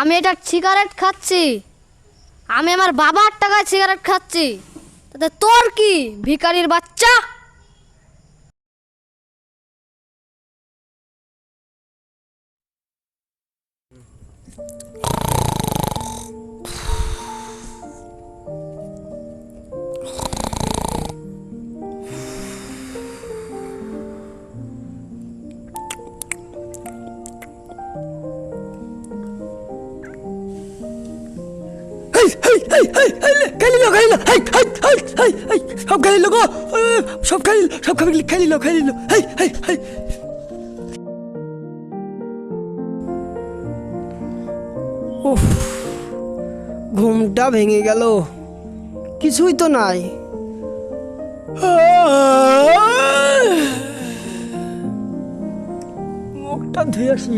আমি এটা সিগারেট খাচ্ছি। আমি আমার বাবার টাকায় সিগারেট খাচ্ছি। তাতে তোর কি ভিকারির বাচ্চা? হেই, হেই, হেই, হেই, হেই, হেই, হেই, সব খেয়ে নিল গো, সব খেয়ে সব নিল, খেয়ে নিল, হেই, হেই, ঘুমটা ভেঙে গেল। কিছুই তো নাই। মুখটা ধুয়ে আসি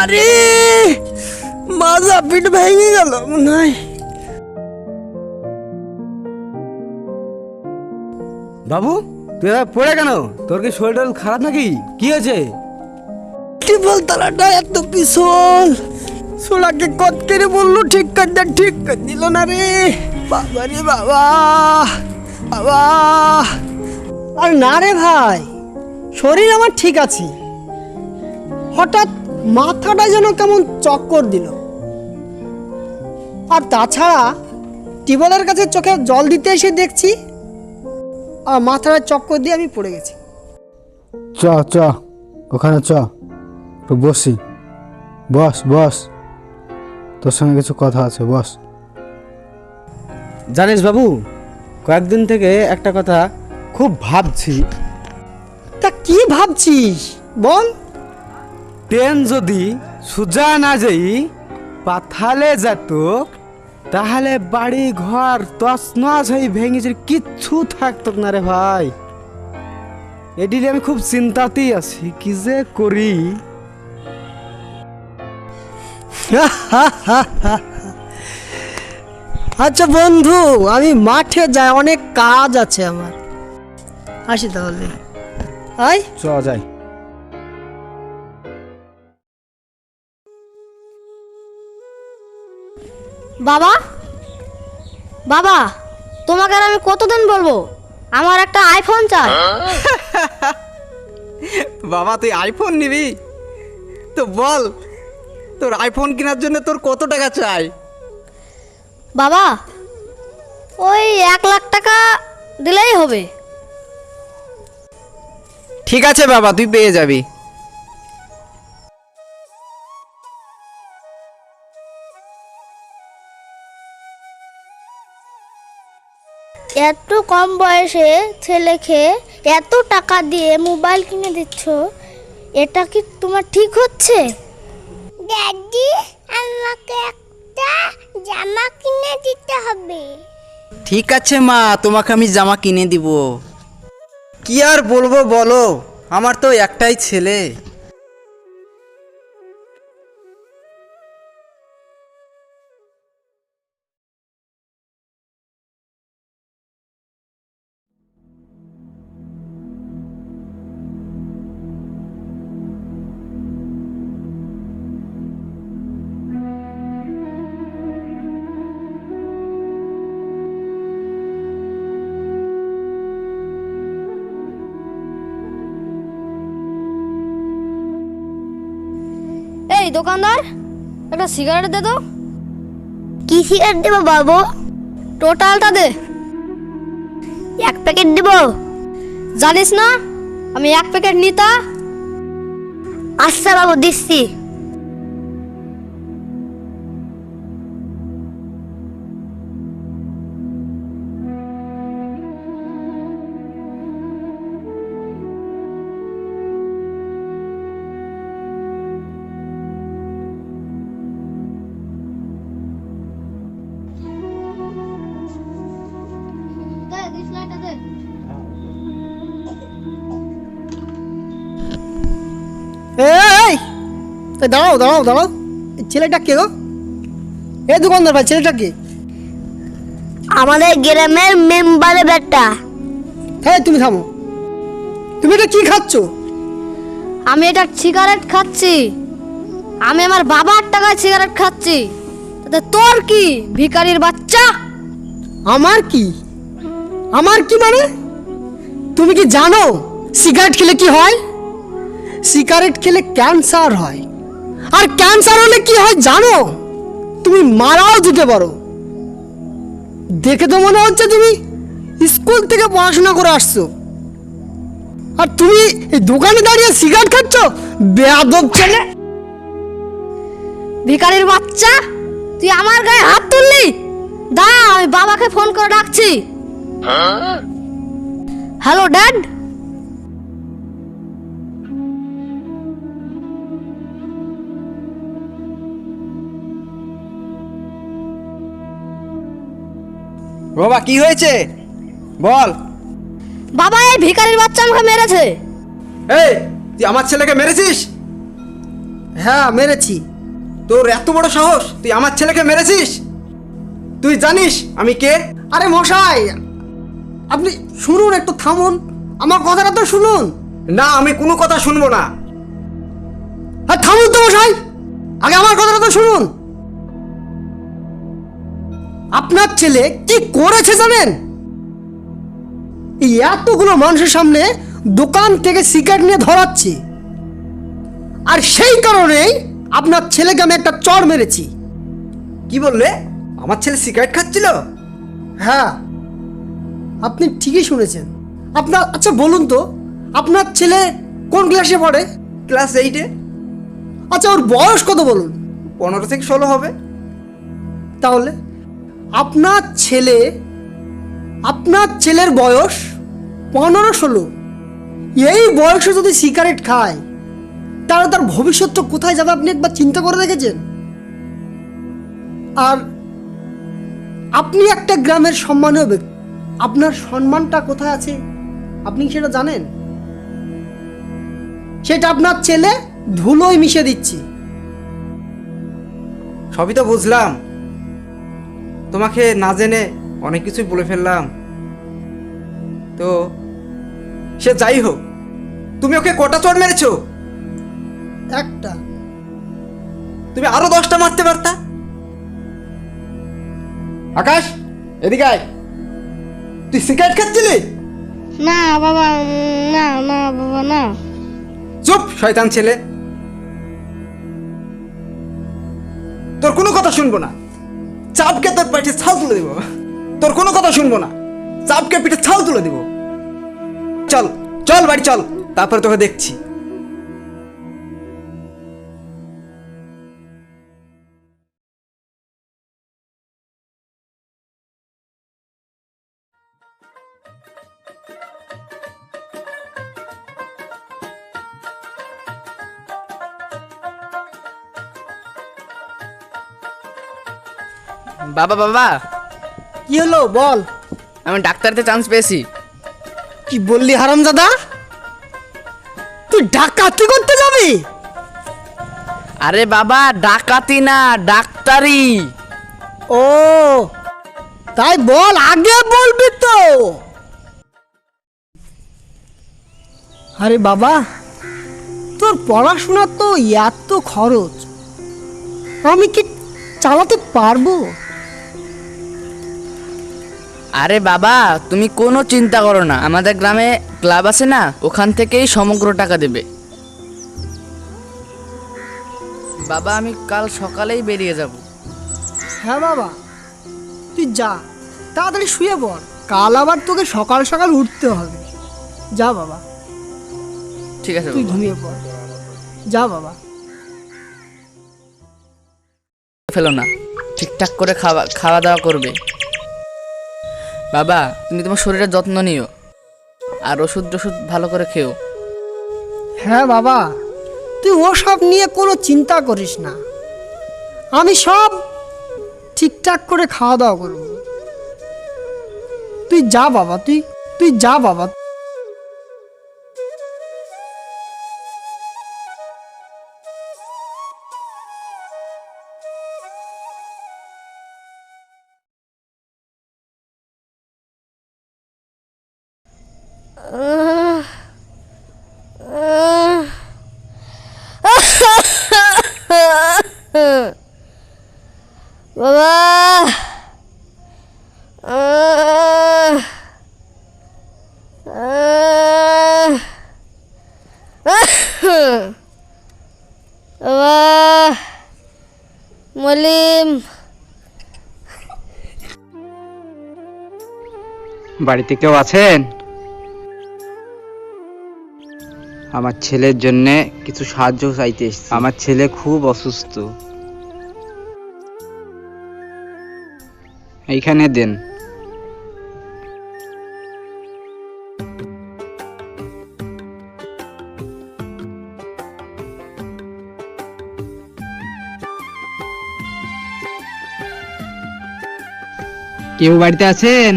বাবারে মাজা পিঠ ভেঙে গেল মনে হয়। বাবু তুই এবার পড়ে কেন? তোর কি শরীর টরীর খারাপ নাকি? কি হয়েছে? টিবল তলাটা এত পিছল। সোলাকে কত করে বলল? ঠিক কর দে ঠিক কর দিল না রে। বাবা রে বাবা বাবা। আর না রে ভাই শরীর আমার ঠিক আছে। হঠাৎ মাথাটা যেন কেমন চক্কর দিল। আর তাছাড়া টিবলের কাছে চোখে জল দিতে এসে দেখছি আর মাথাটা চক্কর দিয়ে আমি পড়ে গেছি। চ চ ওখানে চ একটু বসি। বস বস তোর সঙ্গে কিছু কথা আছে বস। জানিস বাবু কয়েকদিন থেকে একটা কথা খুব ভাবছি। তা কি ভাবছিস? বল। ট্রেন যদি সোজা না যাই, পাথালে যেত তাহলে বাড়ি ঘর তস হয়ে ভেঙেছে, কিচ্ছু থাকতো না রে ভাই। এটি আমি খুব চিন্তাতেই আছি, কি যে করি? আচ্ছা বন্ধু, আমি মাঠে যাই, অনেক কাজ আছে আমার। আসি তাহলে। আয়। চ যাই। বাবা? বাবা তোমাকে আর আমি কতদিন বলব? আমার একটা আইফোন চাই। বাবা তুই আইফোন নিবি? তো বল তোর আইফোন কেনার জন্য তোর কত টাকা চাই? বাবা ওই এক লাখ টাকা দিলেই হবে। ঠিক আছে বাবা তুই পেয়ে যাবি। এত কম বয়সে ছেলেকে এত টাকা দিয়ে মোবাইল কিনে দিচ্ছ এটা কি তোমার ঠিক হচ্ছে? ড্যাডি আমাকে একটা জামা কিনে দিতে হবে। ঠিক আছে মা তোমাকে আমি জামা কিনে দিব। কি আর বলব বলো আমার তো একটাই ছেলে। এই দোকানদার? একটা সিগারেট দে তো। কি সিগারেট দেবো বাবু? টোটালটা দে। এক প্যাকেট দেবো। জানিস না আমি এক প্যাকেট নিতা। আচ্ছা বাবু দিচ্ছি। এই দাঁড়াও দাঁড়াও দাঁড়াও। ছেলেটা কে গো? এ দোকানদার ভাই ছেলেটা কে? আমাদের গ্রামের মেম্বারের বেটা। হ্যাঁ তুমি থামো। তুমি এটা কি খাচ্ছ? আমি এটা সিগারেট খাচ্ছি। আমি আমার বাবার টাকায় সিগারেট খাচ্ছি। তাতে তোর কি ভিখারির বাচ্চা? আমার কি? আমার কি মানে? তুমি কি জানো সিগারেট খেলে কি হয়? সিগারেট খেলে ক্যান্সার হয়। আর ক্যান্সার হলে কি হয় জানো? তুমি মারাও যেতে পারো। দেখে তো মনে হচ্ছে তুমি স্কুল থেকে পড়াশোনা করে আসছো। আর তুমি এই দোকানে দাঁড়িয়ে সিগারেট খাচ্ছ? বেয়াদব ছেলে। ভিখারির বাচ্চা তুই আমার গায়ে হাত তুললি? দাঁড়া আমি বাবাকে ফোন করে ডাকছি। Hello dad? বাবা কি হয়েছে? বল। বাবা এই ভিখারির বাচ্চা আমাকে মেরেছে। এই তুই আমার ছেলেকে মেরেছিস? হ্যাঁ মেরেছি। তোর এত বড় সাহস তুই আমার ছেলেকে মেরেছিস? তুই জানিস আমি কে? আরে মশাই আপনি শুনুন একটু থামুন। আমার কথাটা তো শুনুন। না আমি কোনো কথা শুনব না। আর থামুন তো মশাই। আগে আমার কথাটা তো শুনুন। আপনার ছেলে কি করেছে জানেন? এই এতগুলো মানুষের সামনে দোকান থেকে সিগারেট নিয়ে ধরাচ্ছি। আর সেই কারণেই আপনার ছেলেকে আমি একটা চড় মেরেছি। কি বললে? আমার ছেলে সিগারেট খাচ্ছিল? হ্যাঁ আপনি ঠিকই শুনেছেন। আপনার আচ্ছা বলুন তো আপনার ছেলে কোন ক্লাসে পড়ে? ক্লাস এইটে আচ্ছা ওর বয়স কত বলুন? পনেরো থেকে ষোলো হবে। তাহলে? আপনার ছেলে, আপনার ছেলের বয়স পনেরো ষোলো এই বয়সে যদি সিগারেট খায়, তাহলে তার ভবিষ্যৎটা কোথায় যাবে আপনি একবার চিন্তা করে দেখেছেন? আর আপনি একটা গ্রামের সম্মানীয় ব্যক্তি, আপনার সম্মানটা কোথায় আছে? আপনি সেটা জানেন? সেটা আপনার ছেলে ধুলোয় মিশে দিচ্ছে। সবই তো বুঝলাম। তোমাকে না জেনে অনেক কিছুই বলে ফেললাম। তো সে যাই হোক তুমি ওকে কটা চড় মেরেছো? একটা। তুমি আরও দশটা মারতে পারতা? আকাশ এদিকে আয়। তুই সিগারেট খাচ্ছিলি? না বাবা না না বাবা না। চুপ শয়তান ছেলে। তোর কোনো কথা শুনব না। চাপকে তোর পেটে ছাল তুলে দিব। তোর কোনো কথা শুনব না। চাপকে পিঠে ছাল তুলে দিব। চল চল বাড়ি, চল। তারপরে তোকে দেখছি। বাবা বাবা। কি হলো? বল। আমি ডাক্তারিতে চান্স পেয়েছি। কি বললি হারামজাদা? তুই ডাকাতি করতে যাবি? আরে বাবা ডাকাতি না ডাক্তারি। ও তাই বল আগে বলবি তো। আরে বাবা তোর পড়াশোনা তো এত খরচ। আমি কি চালাতে পারব? আরে বাবা তুমি কোনো চিন্তা করো না। আমাদের গ্রামে ক্লাব আছে না ওখান থেকেই সমগ্র টাকা দেবে। বাবা আমি কাল সকালেই বেরিয়ে যাব। হ্যাঁ বাবা তুই যা তাড়াতাড়ি শুয়ে পড়। কাল আবার তোকে সকাল সকাল উঠতে হবে। যা বাবা। ঠিক আছে তুই বাবা। ঘুমিয়ে পড়। যা বাবা। ফেলো না। ঠিকঠাক করে খাওয়া খাওয়া দাওয়া করবে। বাবা, তুমি তোমার শরীরের যত্ন নিও আর ওষুধ টষুধ ভালো করে খেও। হ্যাঁ বাবা, তুই ওসব নিয়ে কোনো চিন্তা করিস না। আমি সব ঠিকঠাক করে খাওয়া দাওয়া করব। তুই যা বাবা, তুই তুই যা বাবা। বাবা বাবা মলিম। বাড়িতে কেউ আছেন? আমার ছেলের জন্য কিছু সাহায্য চাইতে এসেছি। আমার ছেলে খুব অসুস্থ। এইখানে দেন। কেউ বাড়িতে আছেন?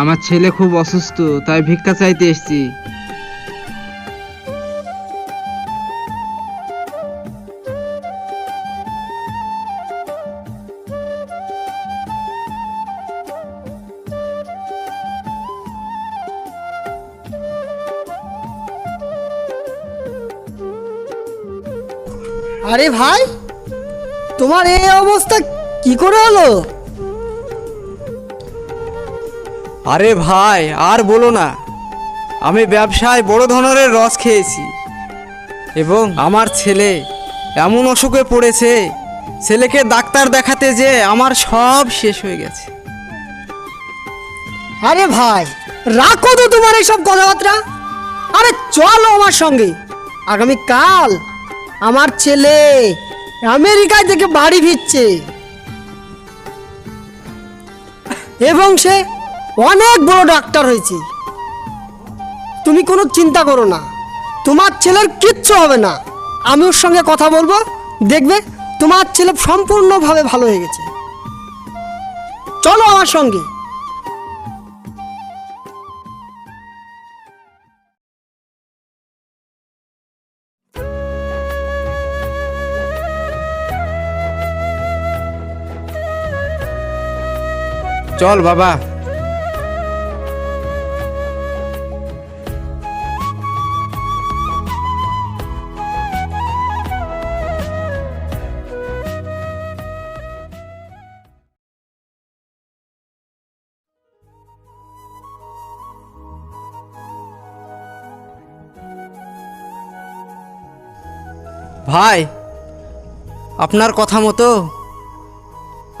আমার ছেলে খুব অসুস্থ তাই ভিক্ষা চাইতে এসেছি। তোমার এই অবস্থা কি করে হলো? আরে ভাই আর বলো না। আমি ব্যবসায় বড় ধরনের রস খেয়েছি। এবং আমার ছেলে এমন অসুখে পড়েছে ছেলেকে ডাক্তার দেখাতে যে আমার সব শেষ হয়ে গেছে। আরে ভাই রাখো তো তোমার এইসব কথাবার্তা। আরে চলো আমার সঙ্গে। আগামী কাল আমার ছেলে আমেরিকায় থেকে বাড়ি ফিরছে। এবং সে অনেক বড় ডাক্তার হয়েছে। তুমি কোনো চিন্তা করো না। তোমার ছেলের কিচ্ছু হবে না। আমি ওর সঙ্গে কথা বলব। দেখবে তোমার ছেলে সম্পূর্ণভাবে ভালো হয়ে গেছে। চলো আমার সঙ্গে। চল বাবা। ভাই আপনার কথা মতো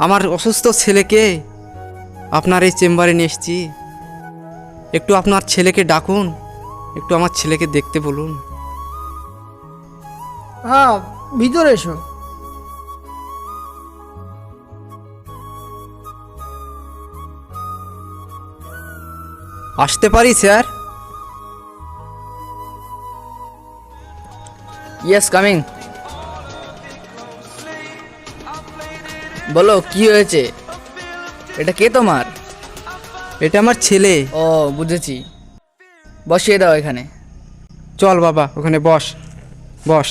আমার অসুস্থ ছেলেকে আপনার এই চেম্বারে নিয়ে এসেছি। একটু আপনার ছেলেকে ডাকুন একটু আমার ছেলেকে দেখতে বলুন। হ্যাঁ ভিতরে এসো। আসতে পারি স্যার? ইয়েস কামিং বলো কি হয়েছে? এটা কে তোমার? এটা আমার ছেলে। ও বুঝেছি। বসিয়ে দাও এখানে। চল বাবা ওখানে বস। বস।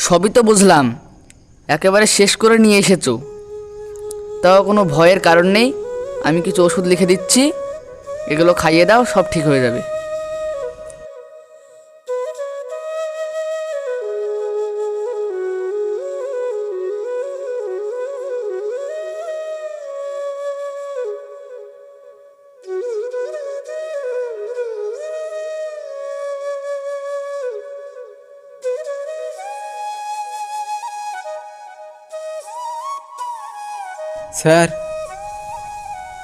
সবই তো বুঝলাম। একেবারে শেষ করে নিয়ে এসেছ। তাও কোনো ভয়ের কারণ নেই? আমি কিছু ওষুধ লিখে দিচ্ছি। এগুলো খাইয়ে দাও, সব ঠিক হয়ে যাবে। স্যার,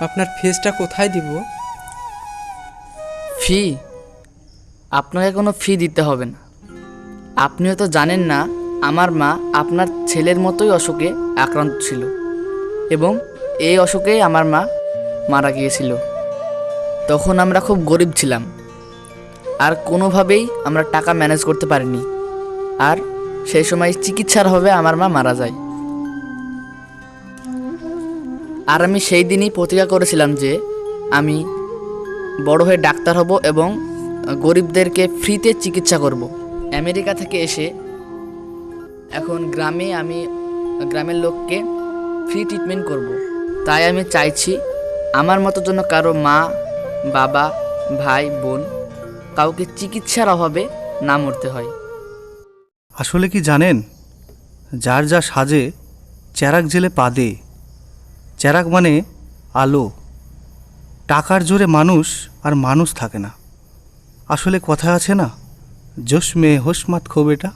আপনার ফেসটা কোথায় দিব? ফি? আপনাকে কোনো ফি দিতে হবে না। আপনিও তো জানেন না, আমার মা আপনার ছেলের মতোই অসুখে আক্রান্ত ছিল এবং এই অসুখেই আমার মা মারা গিয়েছিল। তখন আমরা খুব গরিব ছিলাম। আর কোনোভাবেই আমরা টাকা ম্যানেজ করতে পারিনি। আর সেই সময় চিকিৎসার হবে আমার মা মারা যায়। আর আমি সেই দিনই প্রতিজ্ঞা করেছিলাম যে আমি বড় হয়ে ডাক্তার হব এবং গরিবদেরকে ফ্রিতে চিকিৎসা করব। আমেরিকা থেকে এসে এখন গ্রামে আমি, গ্রামের লোককে ফ্রি ট্রিটমেন্ট করব। তাই আমি চাইছি আমার মতো জন্য কারও মা, বাবা, ভাই, বোন কাউকে চিকিৎসার অভাবে না মরতে হয়। আসলে কি জানেন? যার যা সাজে চেরাক জেলে পাদে চেরাক মানে আলো। টাকার জোরে মানুষ আর মানুষ থাকে না। আসলে কথা আছে না, জোশ মেয়ে হোশ মাত খো বেটা।